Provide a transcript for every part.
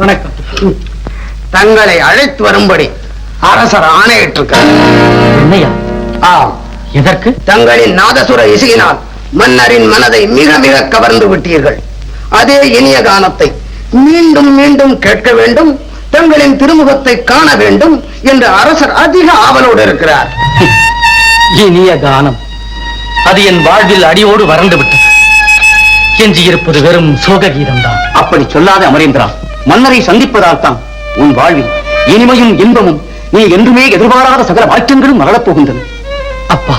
வணக்கம். தங்களை அழைத்து வரும்படி அரசர் ஆணையிட்டிருக்கிறார். என்னையா? ஆம். எதற்கு? தங்களின் நாதசுர இசையினால் மன்னரின் மனதை மிக மிக கவர்ந்து விட்டீர்கள். அதே இனிய கானத்தை மீண்டும் மீண்டும் கேட்க வேண்டும் தங்களின் திருமுகத்தை காண வேண்டும் என்று அரசர் அதிக ஆவலோடு இருக்கிறார். இனிய கானம் அது என் வாழ்வில் அடியோடு வறண்டு விட்டது. எஞ்சியிருப்பது வெறும் சோக கீதம்தான் அப்படி சொல்லாத அமரேந்திரா மன்னரை சந்திப்பதால் தான் உன் வாழ்வில் இனிமையும் இன்பமும் நீ என்றுமே எதிர்பாராத சகல வாக்கியங்களும் போகின்றன அப்பா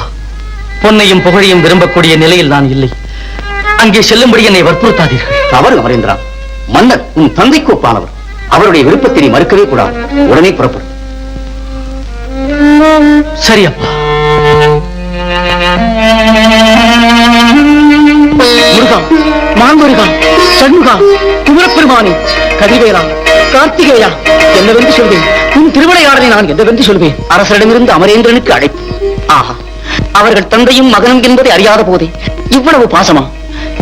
பொன்னையும் புகழையும் விரும்பக்கூடிய நிலையில் நான் இல்லை. அங்கே செல்லும்படி என்னை வற்புறுத்தாதீர்கள். தவறு அமரேந்திரா மன்னர் உன் தந்தைக்கு ஒப்பானவர். அவருடைய விருப்பத்தை நீ மறுக்கவே கூடாது. உடனே புறப்படும் சரி அப்பா. முருகா மான்முருகா சண்முகா குமரப்பெருமானி கதிவேலா கார்த்திகேயா என்னவென்று சொல்வேன். உன் திருவிளையாடலை நான் என்னவென்று சொல்வேன். அரசரிடமிருந்து அமரேந்திரனுக்கு அழைப்பு. ஆஹா அவர்கள் தந்தையும் மகனும் என்பதை அறியாத போதே இவ்வளவு பாசமா?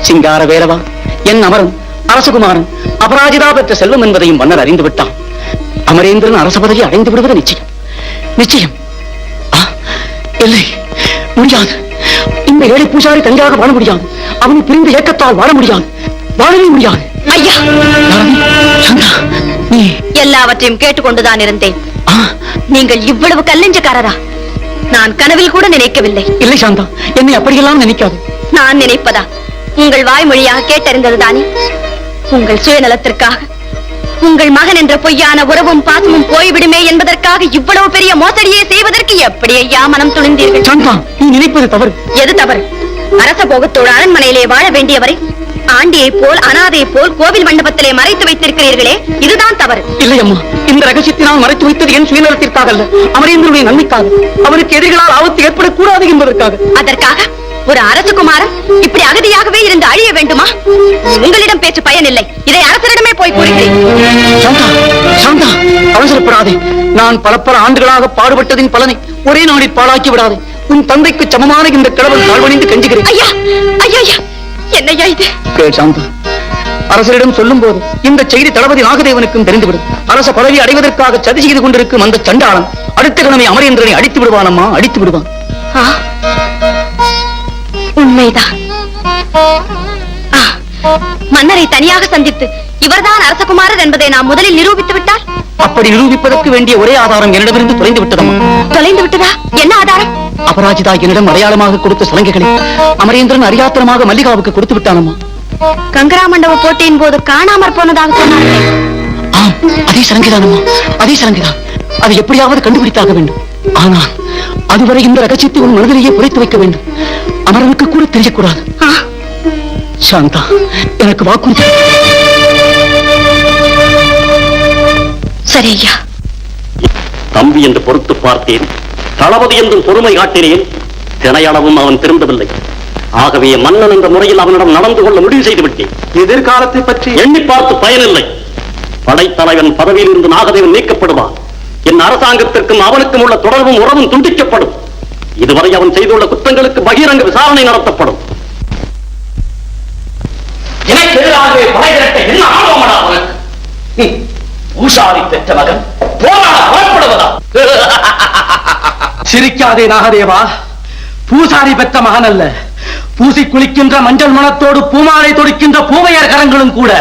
சிங்கார வேலவா என் அமரன் அரசகுமாரன் அபராஜிதா பெற்ற செல்வம் என்பதையும் மன்னர் அறிந்து விட்டான். அமரேந்திரன் அரச பதவி அடைந்து விடுவது நிச்சயம். நிச்சயம். இல்லை முடியாது. இந்த ஏழை பூஜாரி தனியாக வாழ முடியாது. அவனை பிரிந்த ஏக்கத்தால் வாழ முடியாது. வாழவே முடியாது. ஐயா! நீ. எல்லாவற்றையும் கேட்டுக்கொண்டுதான் இருந்தேன். நீங்கள் இவ்வளவு கல்லெஞ்சக்காரரா? நான் கனவில் கூட நினைக்கவில்லை. இல்லை சாந்தா. என்னை அப்படியெல்லாம் நினைக்காது. நான் நினைப்பதா? உங்கள் வாய்மொழியாக கேட்டறிந்ததுதானே உங்கள் சுயநலத்திற்காக. உங்கள் மகன் என்ற பொய்யான உறவும் பாசமும் போய்விடுமே என்பதற்காக இவ்வளவு பெரிய மோசடியை செய்வதற்கு எப்படி ஐயா மனம் துணிந்தீர்கள்? சாந்தா நீ நினைப்பது தவறு. எது தவறு? அரச போகத்தோடு அரண்மனையிலே வாழ வேண்டியவரை ஆண்டியைப் போல் அனாதையைப் போல் கோவில் மண்டபத்திலே மறைத்து வைத்திருக்கிறீர்களே இதுதான் தவறு. இல்லை அம்மா இந்த ரகசியத்தை நான் மறைத்து வைத்தது என் சுயநலத்திற்காக அல்ல அமரேந்திரனுடைய நன்மைக்காக. அவருக்கு எதிரிகளால் ஆபத்து ஏற்படக்கூடாது என்பதற்காக. அதற்காக ஒரு அரசகுமாரன் இப்படி அகதியாகவே இருந்து அழிய வேண்டுமா? உங்களிடம் பேச்சு பயனில்லை. இதை அரசரிடமே போய் கூறுகிறேன். அவசரப்படாதே. நான் பல பல ஆண்டுகளாக பாடுபட்டதின் பலனை ஒரே நாளில் பாழாக்கி விடாதே. உன் தந்தைக்கு சமமான இந்த கடவுள் தாழ்வணிந்து கெஞ்சுகிறேன். ஐயா ஐயா ஐயா என்னையா இது? கேள் சாந்தா அரசரிடம் சொல்லும் போது இந்த செய்தி தளபதி நாகதேவனுக்கும் தெரிந்துவிடும். அரச பதவி அடைவதற்காக சதி செய்து கொண்டிருக்கும் அந்த சண்டாளன் அடுத்த கிழமை அமரேந்திரனை அடித்து விடுவானம்மா அடித்து விடுவான். உண்மைதான். மன்னரை தனியாக சந்தித்து இவர்தான் அரசகுமாரர் என்பதை நாம் முதலில் நிரூபித்து விட்டால்? அப்படி நிரூபிப்பதற்கு வேண்டிய ஒரே ஆதாரம் என்னிடமிருந்து தொலைந்து விட்டதம்மா. தொலைந்து விட்டதா? என்ன ஆதாரம்? அபராஜிதா என்னிடம் அடையாளமாக கொடுத்த சலங்கைகளை அமரேந்திரன் அறியாத்தனமாக மல்லிகாவுக்கு கொடுத்து விட்டானம்மா. கங்கரா மண்டப போட்டியின் போது காணாமற் போனதாக சொன்னார்களே. ஆம் அதே சலங்கைதானம்மா. அதே சலங்கைதான். அதை எப்படியாவது கண்டுபிடித்தாக வேண்டும். ஆனால் அதுவரை இந்த ரகசியத்தை உன் மனதிலேயே புதைத்து வைக்க வேண்டும். அமரனுக்கு கூட தெரியக்கூடாது. சாந்தா எனக்கு வாக்குறுதி. சரி ஐயா தம்பி என்று பொறுத்து பார்த்தேன். தளபதி என்றும் பொறுமை காட்டினேன். தினையளவும் அவன் திரும்பவில்லை ஆகவே மன்னன் என்ற முறையில் அவனிடம் நடந்து கொள்ள முடிவு செய்து விட்டேன். எதிர்காலத்தை பற்றி எண்ணி பார்த்து பயனில்லை. படைத்தலைவன் பதவியில் இருந்து நாகதேவன் நீக்கப்படுவான் என் அரசாங்கத்திற்கும் அவனுக்கும் உள்ள தொடர்பும் உறவும் துண்டிக்கப்படும். இதுவரை அவன் செய்துள்ள குற்றங்களுக்கு பகிரங்க விசாரணை நடத்தப்படும். எனக்கு எதிராகவே படை திரட்ட என்ன ஆர்வமடா ஹம், பூசாரி பெற்ற மகன் சிரிக்காதே நாகதேவா. பூசாரி பெற்ற மகன் அல்ல. பூசி குளிக்கின்ற மஞ்சள் மணத்தோடு பூமாலை தொடுக்கின்ற பூவையர் கரங்களும் கூட.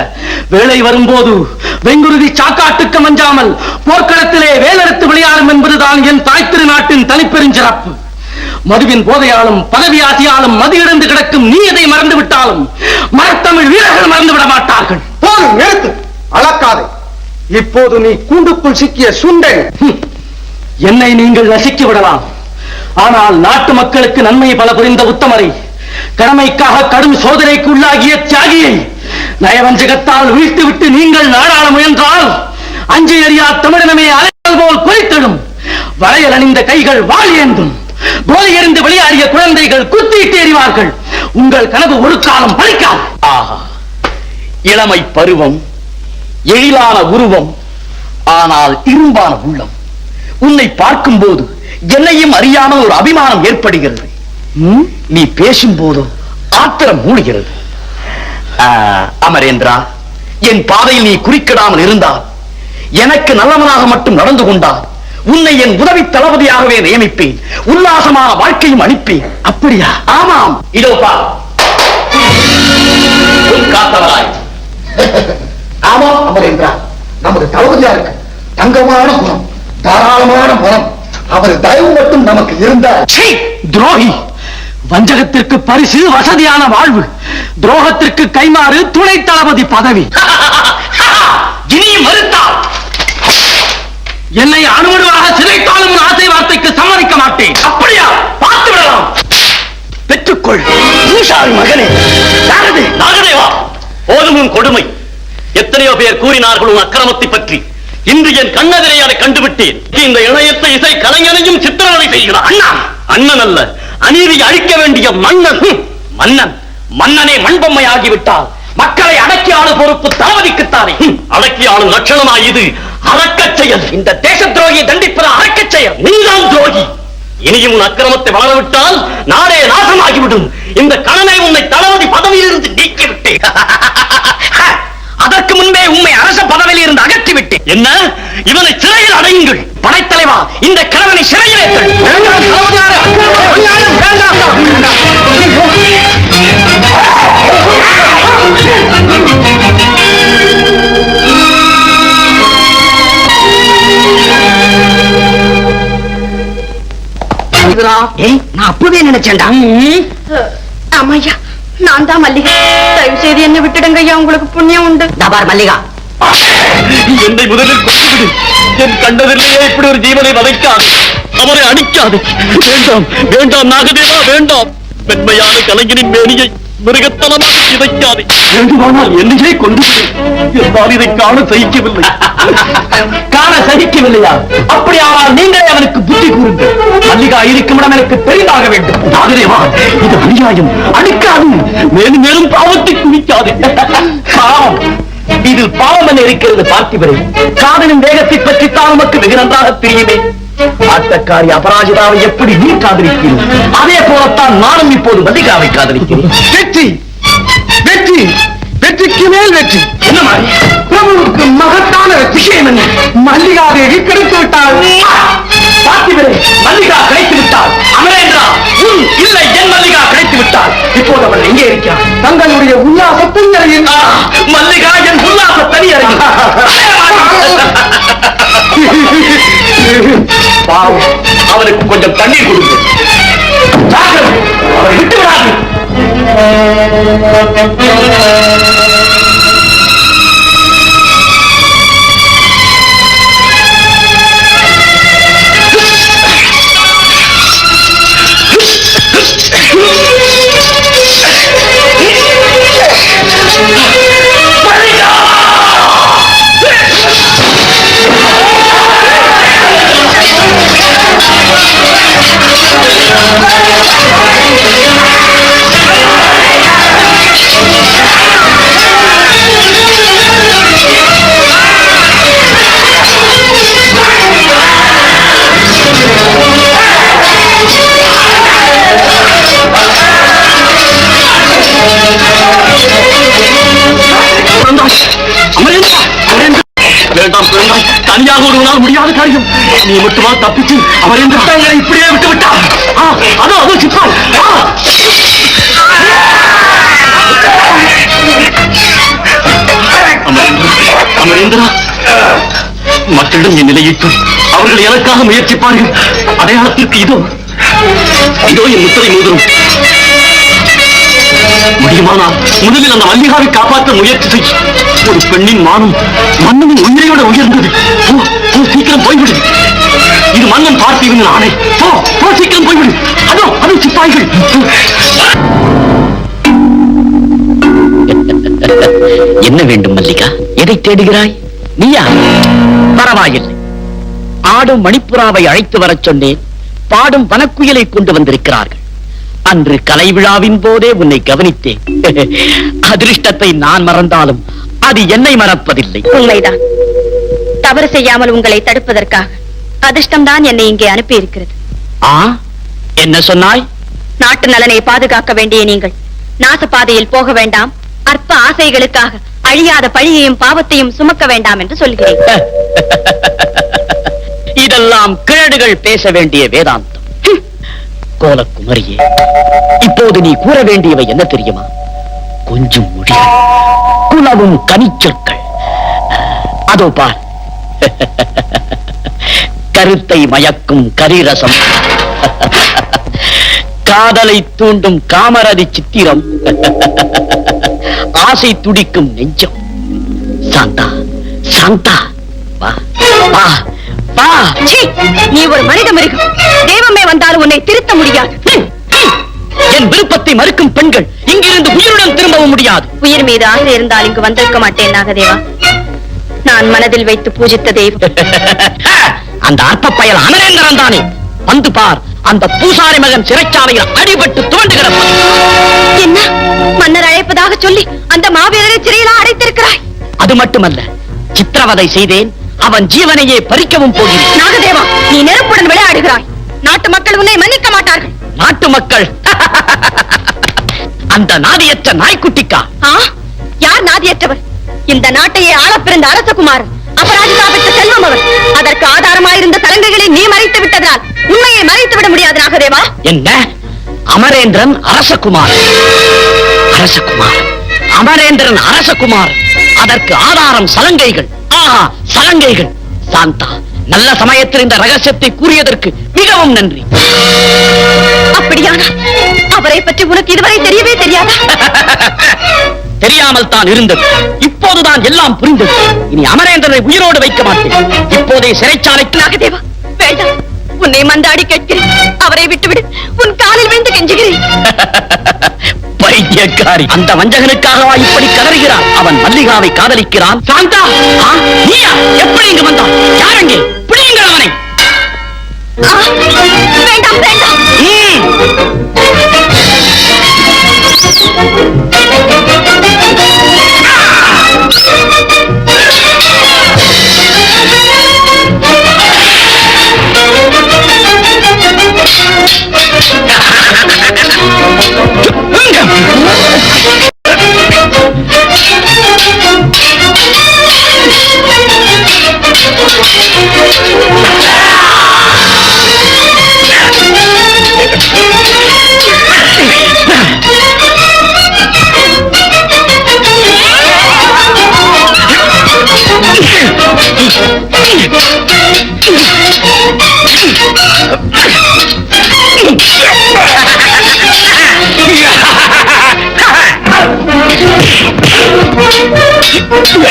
வேலை வரும்போது வெங்குருதி சாக்காட்டுக்கு மஞ்சாமல் போர்க்களத்திலே வேலெடுத்து விளையாடும் என்பதுதான் என் தாய் திருநாட்டின் தனிப்பெருஞ்சிறப்பு. மதுவின் போதையாலும் பதவி ஆசையாலும் மது இழந்து கிடக்கும் நீ எதை மறந்து விட்டாலும் மரத்தமிழ் வீரர்கள் மறந்து விட மாட்டார்கள். போதும் நிறுத்து. அளக்காதே. இப்போது நீ கூண்டுக்குள் சிக்கிய சுண்டன். என்னை நீங்கள் நசுக்கி விடலாம். ஆனால் நாட்டு மக்களுக்கு நன்மை பல புரிந்த உத்தமரை கடமைக்காக கடும் சோதனைக்கு உள்ளாகிய தியாகியை நயவஞ்சகத்தால் வீழ்த்துவிட்டு நீங்கள் நாடாள முயன்றால் அஞ்சை அறியா தமிழினமே அலைகள் போல் குறித்திடும் வளையல் அணிந்த கைகள் வாள் ஏந்தும். போதை எறிந்து வெளியாறிய குழந்தைகள் குத்திட்டு எறிவார்கள் உங்கள் கனவு ஒரு காலம் பழிக்காது. ஆஹா. இளமை பருவம். எழிலான உருவம் ஆனால் இரும்பான உள்ளம். உன்னை பார்க்கும்போது என்னையும் அறியாமல் ஒரு அபிமானம் ஏற்படுகிறது? நீ பேசும்போதோ ஆத்திரம் மூழ்கிறது ஆ, அமரேந்திரா என் பாதையில் நீ குறுக்கிடாமல் இருந்தால் எனக்கு நல்லவனாக மட்டும் நடந்து கொண்டால் உன்னை என் உதவி தளபதியாகவே நியமிப்பேன் உல்லாசமான வாழ்க்கையும் அளிப்பேன். அப்படியா? ஆமாம். இதோ பார். உன் காத்தவராய் ஆமா அமரேந்திரா நமது தளபதியா இருக்கு. தங்கமான குணம் தாராளமான குணம் அவர் தயவு மட்டும் நமக்கு இருந்தால். சீ, துரோகி. வஞ்சகத்திற்கு பரிசு வசதியான வாழ்வு. துரோகத்திற்கு கைமாறு துணை தளபதி பதவி. இனியும் மறுத்தால். என்னை அணுவணுவாக சிதைத்தாலும் உன் ஆசை வார்த்தைக்கு சம்மதிக்க மாட்டேன். அப்படியா? பார்த்து விடலாம். பெற்றுக்கொள். மகனே யாரது? நாகதேவா. போதும் உன் கொடுமை. எத்தனையோ பேர் கூறினார்கள் உன் அக்கிரமத்தை பற்றி. இன்று என் கண்ணெதிரே அதை கண்டுவிட்டேன் இந்த இணையத்தை இசை கலைஞனையும் சித்திரவதை செய்கிறார் அண்ணா! அண்ணன் அல்ல அநீதி அழிக்க வேண்டிய மன்னன். மன்னன் மன்னனே மண்பொம்மை ஆகிவிட்டால் மக்களை அடக்கி ஆளும் பொறுப்பு தளபதிக்குத்தானே அடக்கி ஆளும் லட்சணமா இது அறக்கச் செயல். இந்த தேச துரோகியை தண்டிப்பது அறக்கச் செயல். நீதான் துரோகி. இனியும் உன் அக்கிரமத்தை வளரவிட்டால் நாடே நாசமாகிவிடும். இந்த கணனை உன்னை தளபதி பதவியிலிருந்து நீக்கிவிட்டேன். அதற்கு முன்பே உண்மை அரச பதவியில் இருந்து அகற்றிவிட்டேன். என்ன? இவனை சிறையில் அடையுங்கள். படைத்தலைவா இந்த கிழவனை சிறையில் ஏற்றல். வேண்டாம், தளபதியாரே, அநியாயம், வேண்டாம், வேண்டாம். ஏய் நான் அப்பவே நினைச்சேன்டா. ஆமாய்யா. நான் தான் மல்லிகை. தயவு செய்து என்ன விட்டுடுங்க ஐயா உங்களுக்கு புண்ணியம் உண்டு. தபார் மல்லிகா. என்னை முதலில் கொண்டுவிடு என் கண்டதிலேயே இப்படி ஒரு ஜீவனை வதைக்காது. அவரை அடிக்காது வேண்டாம் வேண்டாம் நாகதேவா வேண்டாம். மென்மையான கலைஞனின் மேனியை மிருகத்தனமாக சிதைக்காது. வேண்டுமானால் என்னையே கொண்டு என்னால் இதை காண சகிக்கவில்லை. காண சகிக்கவில்லையா? அப்படியானால் நீங்களே அவனுக்கு புத்தி கூறுங்கள். மல்லிகா இருக்கும் இடம் எனக்கு பெரிதாக வேண்டும். நாகதேவா இது அநியாயம். அடிக்காது. மேலும் மேலும் பாவத்தை குவிக்காது. பாவம். இதில் பாவம் என்ன இருக்கிறது பார்த்திபரே? காதலின் வேகத்தை பற்றி தான் உமக்கு வெகு நன்றாக தெரியுமே. ஆட்டக்காரி அபராஜிதாவை எப்படி நீ காதலிக்கிறீர் அதே போலத்தான் நானும் இப்போது மல்லிகாவை காதலிக்கிறேன். வெற்றி! வெற்றி! வெற்றிக்கு மேல் வெற்றி! என்ன மாதிரி? பிரபுவுக்கு மகத்தான விஷயம் என்ன? மல்லிகா தேவி கிடைத்து விட்டாள். பார்த்திபரே மல்லிகா கிடைத்து விட்டாள். அமரேந்திரா உன் இல்லை என் மல்லிகா கிடைத்து விட்டாள். இப்போது அவள் எங்கே இருக்கிறாள்? தங்களுடைய உல்லாச தனியறையில் மல்லிகா என் உல்லாச தனியறையில் பாவம் அவனுக்கு கொஞ்சம் தண்ணீர் கொடுங்க. ஜாக்கிரதை, அவரை விட்டு விடாது தனியாக ஒருவனால் முடியாத காரியம். நீ மட்டுமா தப்பிச்சு அமரேந்திரா தங்களை இப்படியே விட்டு விட்டார் அதோ அதோ சிப்பாய் அமரேந்திரா, மக்களிடம் என் நிலையிட்டு அவர்கள் எனக்காக முயற்சிப்பார்கள் அடையாளத்திற்கு இதோ. இதோ என் முத்திரை மோதிரம். முடியுமானால் முதலில் அந்த மல்லிகாவை காப்பாற்ற முயற்சி செய். ஒரு பெண்ணின் மானம் மன்னனின் உயிரையோட உயர்ந்தது. போ, போ, சீக்கிரம் போய்விடு. இது மன்னன் பார்த்திருந்த ஆணை. போ போ சீக்கிரம் போய்விடு. அதோ அது சிப்பாய்கள். என்ன வேண்டும் மல்லிகா? எதை தேடுகிறாய்? நீயா? பரவாயில்லை. ஆடும் மணிப்புறாவை அழைத்து வரச் சொன்னேன். பாடும் வனக்குயிலை கொண்டு வந்திருக்கிறார்கள். அன்று கலை விழாவின் போதே உன்னை கவனித்தேன். அதிருஷ்டத்தை நான் மறந்தாலும் அது என்னை மறப்பதில்லை. உண்மைதான். தவறு செய்யாமல் உங்களை தடுப்பதற்காக அதிர்ஷ்டம்தான் என்னை இங்கே அனுப்பி இருக்கிறது ஆ? என்ன சொன்னாய்? நாட்டு நலனை பாதுகாக்க வேண்டிய நீங்கள் நாச பாதையில் போக வேண்டாம். அற்ப ஆசைகளுக்காக அழியாத பழியையும் பாவத்தையும் சுமக்க வேண்டாம் என்று சொல்கிறேன். இதெல்லாம் கிழடுகள் பேச வேண்டிய வேதாந்தம். கோலக்குமரியே இப்போது நீ கூற வேண்டியவை என்ன தெரியுமா? கொஞ்சம் மொழிகள் குலவும் கனிச்சொற்கள் அதோ பார். கருத்தை மயக்கும் கரிரசம். காதலை தூண்டும் காமரதி சித்திரம். ஆசை துடிக்கும் நெஞ்சம். சாந்தா சாந்தா. வா வா வா. நீ ஒரு மனித மிருகம் தெய்வமே வந்தாலும் உன்னை திருத்த முடியாது. என் விருப்பத்தை மறுக்கும் பெண்கள் இங்கிருந்து உயிருடன் திரும்பவும் முடியாது. உயிர் மீது ஆசை இருந்தால் இங்கு வந்திருக்க மாட்டேன் நாகதேவா. நான் மனதில் வைத்து பூஜித்த தெய்வம் அந்த அற்ப பயல் அமரேந்திரன் தானே. வந்து பார் அந்த பூசாரி மகன் சிறைச்சாலையில் அடிபட்டு கிடப்பான். என்ன? மன்னர் அழைப்பதாக சொல்லி அந்த மாவீரரை சிறையிலா அடைத்திருக்கிறாய். அது மட்டுமல்ல சித்திரவதை செய்தேன் அவன் ஜீவனையே பறிக்கவும் போகிறேன். நாகதேவா நீ நெருப்புடன் விளையாடுகிறாய். நாட்டு மக்கள் உன்னை மன்னிக்க மாட்டார்கள். நாட்டு மக்கள். அந்த நாதியற்ற நாய்க்குட்டிக்கா? யார் நாதியற்றவர்? இந்த நாட்டையே ஆளப் பிறந்த அரசகுமாரன் அபராஜிதா பெற்ற செல்வம் அவர். அதற்கு ஆதாரமாயிருந்த சலங்கைகளை நீ மறைத்து விட்டதால் உண்மையை மறைத்து விட முடியாது நாகதேவா என்ன? அமரேந்திரன் அரசகுமாரன். அரசகுமாரன். அமரேந்திரன் அரசகுமாரன். அதற்கு ஆதாரம் சலங்கைகள். ஆஹா சலங்கைகள். சாந்தா. நல்ல சமயத்தில் இந்த ரகசியத்தை கூறியதற்கு மிகவும் நன்றி. அப்படியானால் அவரை பற்றி உனக்கு இதுவரை தெரியவே தெரியாதா? தெரியாமல் தான் இருந்தது. இப்போதுதான் எல்லாம் புரிந்தது. இனி அமரேந்திரனை உயிரோடு வைக்க மாட்டேன். இப்போதே சிறைச்சாலைக்கு நாகதேவா வேண்டாம். உன்னை மந்தாடி கேட்கிறேன். அவரை விட்டுவிடு. உன் காலில் விழுந்து கெஞ்சுகிறேன். பைத்தியக்காரி. அந்த வஞ்சகனுக்காகவா இப்படி கதறுகிறான் அவன் மல்லிகாவை காதலிக்கிறான். சாந்தா! நீயா? எப்படி இங்கு வந்தான்? யாரங்கே பிடியுங்கள் அவனை வேண்டாம் வேண்டாம் ம். சாந்தா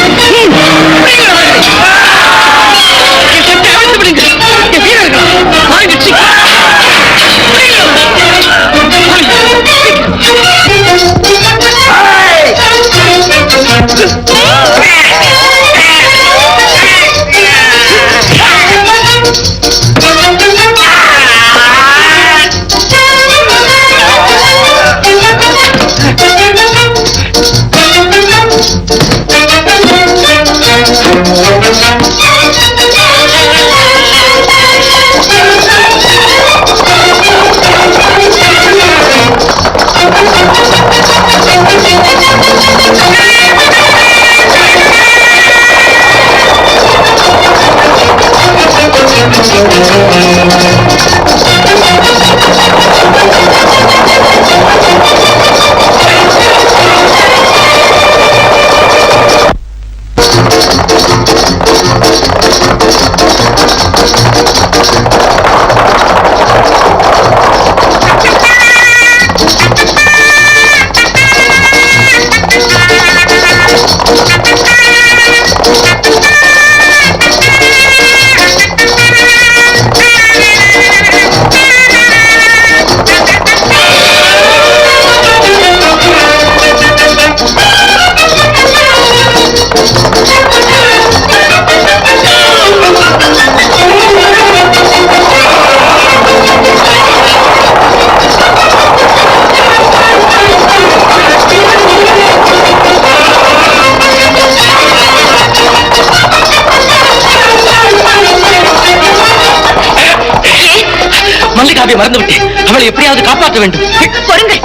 மல்லிகாவை மறந்து விட்டேன் அவளை எப்படியாவது காப்பாற்ற வேண்டும். பொறுங்கள்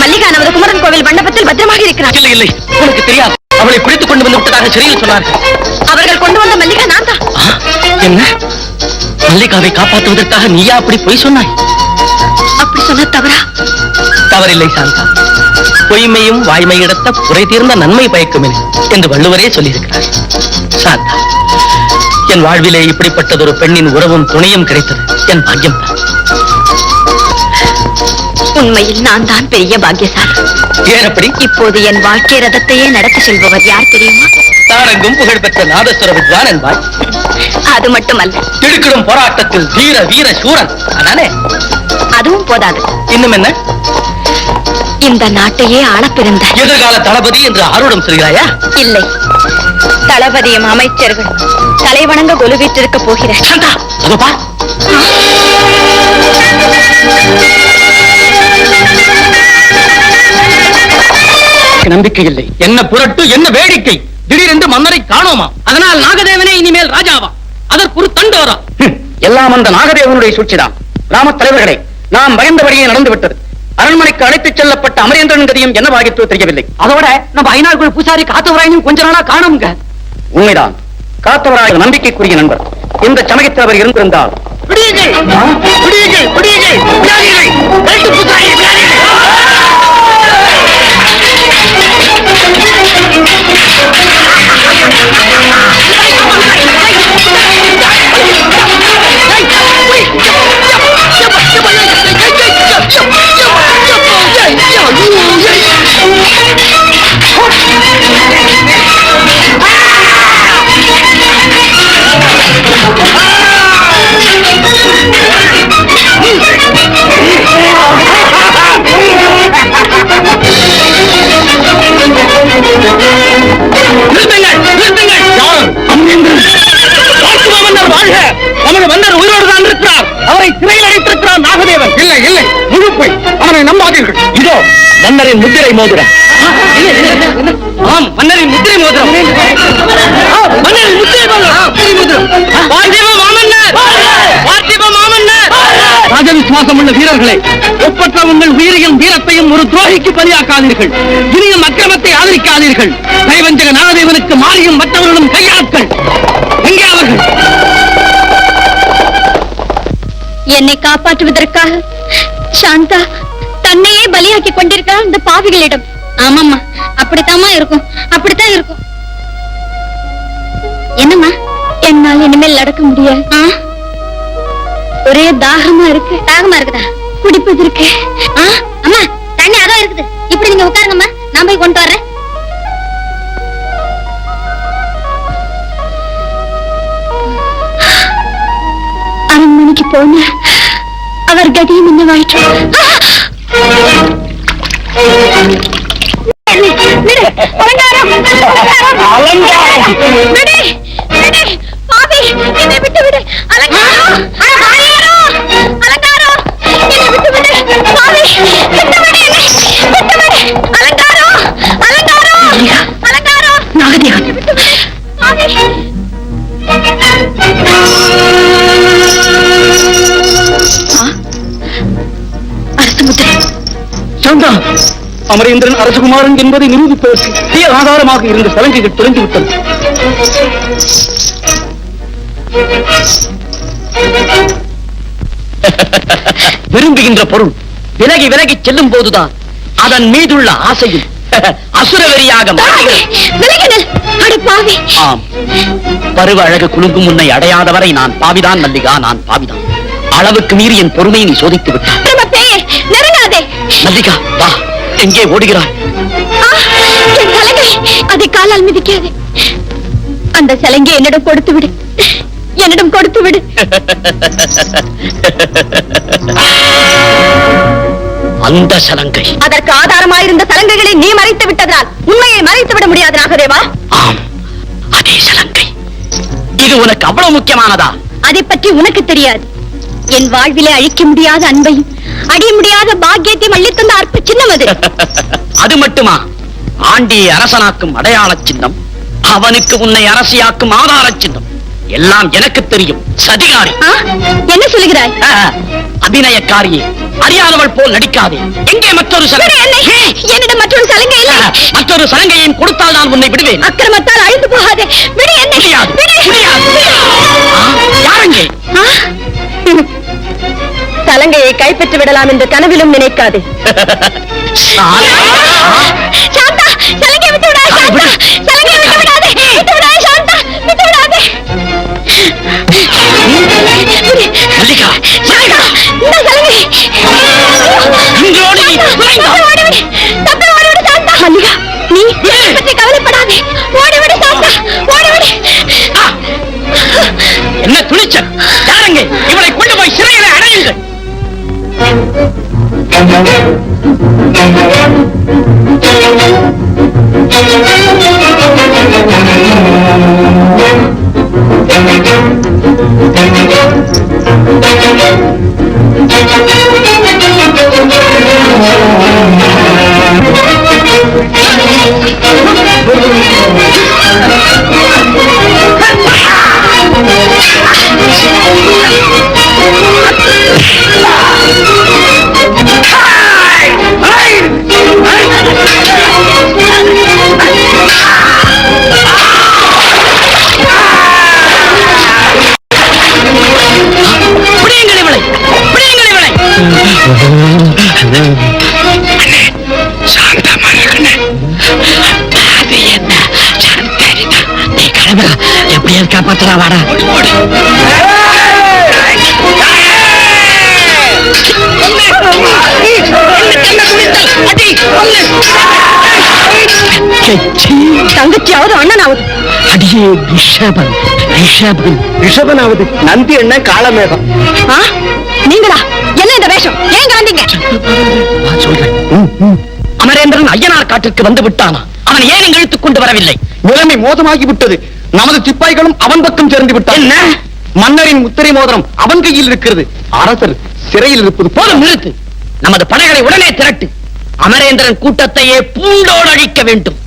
மல்லிகா நமது குமரன் கோவில் மண்டபத்தில் பத்திரமாக இருக்கிறார். இல்லை இல்லை. உனக்கு தெரியாது. அவளை பிடித்துக் கொண்டு வந்து விட்டதாக சிறையில் சொன்னார்கள். அவர்கள் கொண்டு வந்த மல்லிகா நான் தான். என்ன? மல்லிகாவை காப்பாற்றுவதற்காக நீயா அப்படி பொய் சொன்னாய்? அப்படி சொன்ன தவறா? தவறில்லை சாந்தா. பொய்மையும் வாய்மையிடத்த குறை தீர்ந்த நன்மை பயக்குமே என்று வள்ளுவரே சொல்லியிருக்கிறார். சாந்தா என் வாழ்விலே இப்படிப்பட்டதொரு பெண்ணின் உறவும் துணையும் கிடைத்தது. என் பாக்கியம் உண்மையில் நான் தான் பெரிய பாக்கியசாலி. ஏன் அப்படி? இப்போது என் வாழ்க்கை ரதத்தையே நடத்தி செல்பவர் யார் தெரியுமா? தாரங்கும் புகழ்பெற்ற நாதஸ்வர வித்வான் என்பாய் அது மட்டுமல்ல. திடுக்கிடும் போராட்டத்தில் வீர வீர சூரன். அதானே? அதுவும் போதாது. இன்னும் என்ன? இந்த நாட்டையே ஆளப்பிருந்த. எதிர்கால தளபதி என்று ஆர்வம் சொல்கிறாயா இல்லை. தளபதியும் அமைச்சர்கள் தலைவணங்க கொலுவிட்டிருக்க போகிற பார் நம்பிக்கை இல்லை. என்ன புரட்டு என்ன வேடிக்கை? திடீரென்று மன்னரை காணோமா? அதனால் நாகதேவனே இனிமேல் ராஜாவா? அதற்கு ஒரு தண்டோரா எல்லாம் அந்த நாகதேவனுடைய சூழ்ச்சிதான். கிராமத் தலைவர்களே நாம் பயந்தபடியே நடந்துவிட்டது அரண்மனைக்கு அழைத்துச் செல்லப்பட்ட அமரேந்திரன் கதியும் என்னவாகித்தோ தெரியவில்லை. அதோட நம்ம ஐநாள் பூசாரி காத்தவராயனும் கொஞ்ச நாளா காணோமுங்க. உண்மைதான். காத்தவராய நம்பிக்கைக்குரிய நண்பர். இந்த சமயத்தில் அவர் இருந்திருந்தால் நிறுத்துங்கள் மன்னரின் முத்திரை மோதிரம். ஆம் மன்னரின் முத்திரை மோதிரம். மன்னரின் முத்திரை மோதிரம். முத்திரை மாமன்னர். பார்த்திப மாமன்னர். ராஜவிசுவாசம் உள்ள வீரர்களே ஒப்பற்ற உங்கள் உயிரையும் வீரத்தையும் ஒரு துரோகிக்கு பலியாக்காதீர்கள். இனியும் அக்கிரமத்தை ஆதரிக்காதீர்கள். தைவஞ்சக நாகதேவனுக்கு மாறியும் மற்றவர்களும் கையாட்கள். எங்கே அவர்கள்? என்னை காப்பாற்றுவதற்காக சாந்தா பலியாக்கி கொண்டிருக்கிறார் இந்த பாவிகளிடம். ஆமாம்மா அப்படித்தாம்மா இருக்கும் அப்படித்தான் இருக்கும். என்னம்மா? என்னால் இனிமேல் நடக்க முடியாது. ஒரே தாகமா இருக்கு. தாகமா இருக்குதா? குடிப்பதற்கு அம்மா தண்ணி அதோ இருக்குது. இப்படி நீங்க உட்காருங்கம்மா நான் போய் கொண்டு வர்றேன். அரண்மனைக்கு போன அவர் கதியும் என்னவாயிற்று அமரேந்திரன் அரசகுமாரன் என்பதை நிரூபிப்பதற்கு ஆதாரமாக இருந்த சலங்கைகள் தெரிந்து விட்டது விரும்புகின்ற பொருள் விலகி விலகி செல்லும் போதுதான் அதன் மீதுள்ள ஆசையும் அசுரவெறியாக ஆம். பருவ அழகு குலுங்கும் உன்னை அடையாதவரை நான் பாவிதான் மல்லிகா நான் பாவிதான். அளவுக்கு மீறி என் பொறுமையை நீ சோதித்து விட்டாய். மல்லிகா வா. எங்கே ஓடுகிறாய்? அதை காலால் மிதிக்காதே. அந்த சலங்கை என்னிடம் கொடுத்து விடு என்னிடம் கொடுத்து விடு அந்த சலங்கை. அதற்கு ஆதாரமாயிருந்த சலங்கைகளை நீ மறைத்து விட்டதால் உண்மையை மறைத்து விட முடியாது நாகதேவா ஆம் அதே சலங்கை. இது உனக்கு அவ்வளவு முக்கியமானதா? அதை பற்றி உனக்கு தெரியாது. என் வாழ்விலே அழிக்க முடியாத அன்பையும் அடிய முடியாத பாக்கியத்தையும் அள்ளித்தந்த அற்ப சின்னம் அது. அது மட்டுமா? ஆண்டியை அரசனாக்கும் அடையாள சின்னம். அவனுக்கு உன்னை அரசியாக்கும் ஆதார சின்னம். எல்லாம் எனக்கு தெரியும். சதிகாரி? என்ன சொல்லுகிறாய்? அபிநயக்காரியே. அறியாதவள் போல் நடிக்காதே. எங்கே மற்றொரு சலங்கை. என்னிடம் மற்றொரு சலுகை இல்லை. மற்றொரு சலங்கையையும் கொடுத்தால் நான் உன்னை விடுவேன். அக்கிரமத்தால் அழிந்து போகாதே. விடு என்னை. யாரெங்கே? சலங்கையை கைப்பற்றி விடலாம் என்று கனவிலும் நினைக்காதே. சாந்தா சலங்கை விட்டு சாந்தா. மல்லிகா சலங்கை இன்றோடு நீ சாந்தா, தப்பி தப்பி ஓடிவிடு சாந்தா மல்லிகா நீ பற்றி கவலைப்படாதே ஓடிவிடு சாந்தா ஓடிவிடு என்ன துணிச்சல்? யாருங்க? இவளை கொண்டு போய் சிறையில அடையுங்கள். பிடியுங்கள் கிளம்புற எப்படியாவது காப்பாத்தலாம் வாடா. தங்கச்சியாவது அண்ணனாவது. அடியே ரிஷபன் ரிஷபன் ரிஷபனாவது நந்தி என்ன காலமேகம்? நீங்களா? என்ன இந்த வேஷம்? ஏன் காந்தீங்க நான் சொல்றேன். அமரேந்திரன் ஐயனார் காட்டிற்கு வந்து விட்டானா? அவன் ஏன் இழுத்துக் கொண்டு வரவில்லை. நிலைமை மோசமாகி விட்டது நமது சிப்பாய்களும் அவன் பக்கம் சேர்ந்து விட்டார் என்ன? மன்னரின் முத்திரை மோதிரம் அவன் கையில் இருக்கிறது. அரசர் சிறையில் இருப்பது போதும் நிறுத்து. நமது படைகளை உடனே திரட்டு. அமரேந்திரன் கூட்டத்தையே பூண்டோடு அழிக்க வேண்டும்.